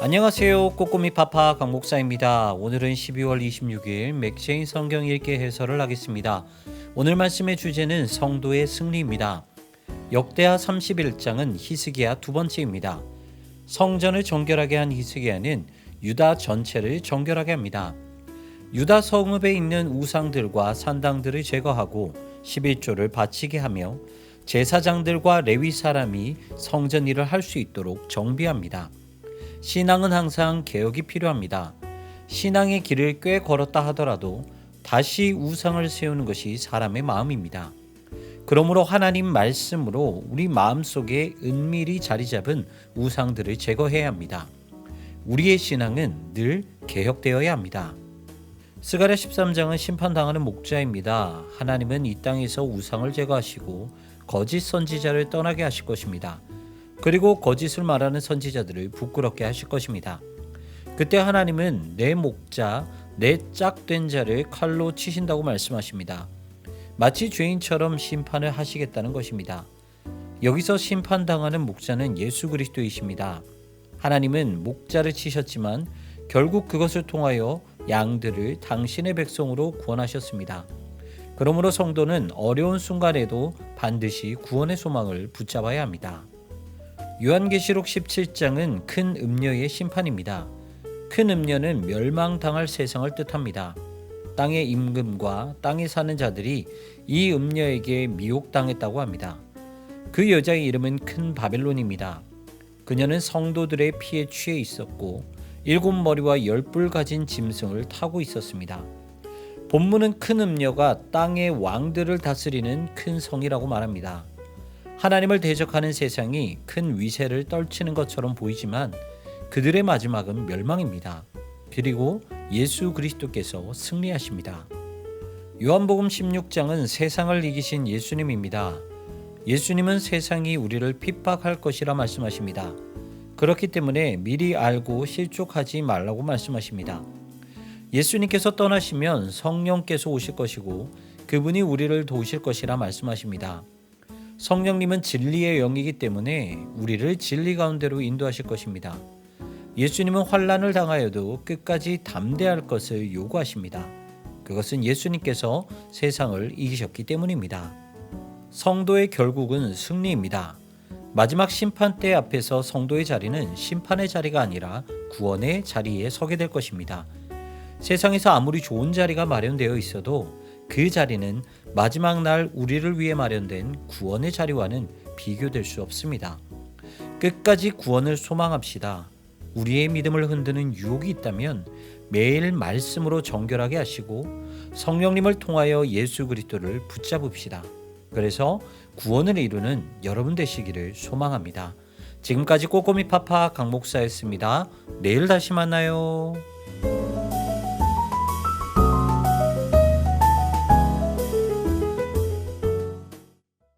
안녕하세요. 꼬꼬미 파파 강목사입니다. 오늘은 12월 26일 맥체인 성경 읽기 해설을 하겠습니다. 오늘 말씀의 주제는 성도의 승리입니다. 역대하 31장은 히스기야 두 번째입니다. 성전을 정결하게 한 히스기야는 유다 전체를 정결하게 합니다. 유다 성읍에 있는 우상들과 산당들을 제거하고 11조를 바치게 하며 제사장들과 레위 사람이 성전 일을 할 수 있도록 정비합니다. 신앙은 항상 개혁이 필요합니다. 신앙의 길을 꽤 걸었다 하더라도 다시 우상을 세우는 것이 사람의 마음입니다. 그러므로 하나님 말씀으로 우리 마음 속에 은밀히 자리 잡은 우상들을 제거해야 합니다. 우리의 신앙은 늘 개혁되어야 합니다. 스가랴 13장은 심판당하는 목자입니다. 하나님은 이 땅에서 우상을 제거하시고 거짓 선지자를 떠나게 하실 것입니다. 그리고 거짓을 말하는 선지자들을 부끄럽게 하실 것입니다. 그때 하나님은 내 목자, 내 짝된 자를 칼로 치신다고 말씀하십니다. 마치 죄인처럼 심판을 하시겠다는 것입니다. 여기서 심판당하는 목자는 예수 그리스도이십니다. 하나님은 목자를 치셨지만 결국 그것을 통하여 양들을 당신의 백성으로 구원하셨습니다. 그러므로 성도는 어려운 순간에도 반드시 구원의 소망을 붙잡아야 합니다. 요한계시록 17장은 큰 음녀의 심판입니다. 큰 음녀는 멸망당할 세상을 뜻합니다. 땅의 임금과 땅에 사는 자들이 이 음녀에게 미혹당했다고 합니다. 그 여자의 이름은 큰 바벨론입니다. 그녀는 성도들의 피에 취해 있었고 일곱 머리와 열뿔 가진 짐승을 타고 있었습니다. 본문은 큰 음녀가 땅의 왕들을 다스리는 큰 성이라고 말합니다. 하나님을 대적하는 세상이 큰 위세를 떨치는 것처럼 보이지만 그들의 마지막은 멸망입니다. 그리고 예수 그리스도께서 승리하십니다. 요한복음 16장은 세상을 이기신 예수님입니다. 예수님은 세상이 우리를 핍박할 것이라 말씀하십니다. 그렇기 때문에 미리 알고 실족하지 말라고 말씀하십니다. 예수님께서 떠나시면 성령께서 오실 것이고 그분이 우리를 도우실 것이라 말씀하십니다. 성령님은 진리의 영이기 때문에 우리를 진리 가운데로 인도하실 것입니다. 예수님은 환란을 당하여도 끝까지 담대할 것을 요구하십니다. 그것은 예수님께서 세상을 이기셨기 때문입니다. 성도의 결국은 승리입니다. 마지막 심판대 앞에서 성도의 자리는 심판의 자리가 아니라 구원의 자리에 서게 될 것입니다. 세상에서 아무리 좋은 자리가 마련되어 있어도 그 자리는 마지막 날 우리를 위해 마련된 구원의 자리와는 비교될 수 없습니다. 끝까지 구원을 소망합시다. 우리의 믿음을 흔드는 유혹이 있다면 매일 말씀으로 정결하게 하시고 성령님을 통하여 예수 그리스도를 붙잡읍시다. 그래서 구원을 이루는 여러분 되시기를 소망합니다. 지금까지 꼬꼬미 파파 강목사였습니다. 내일 다시 만나요.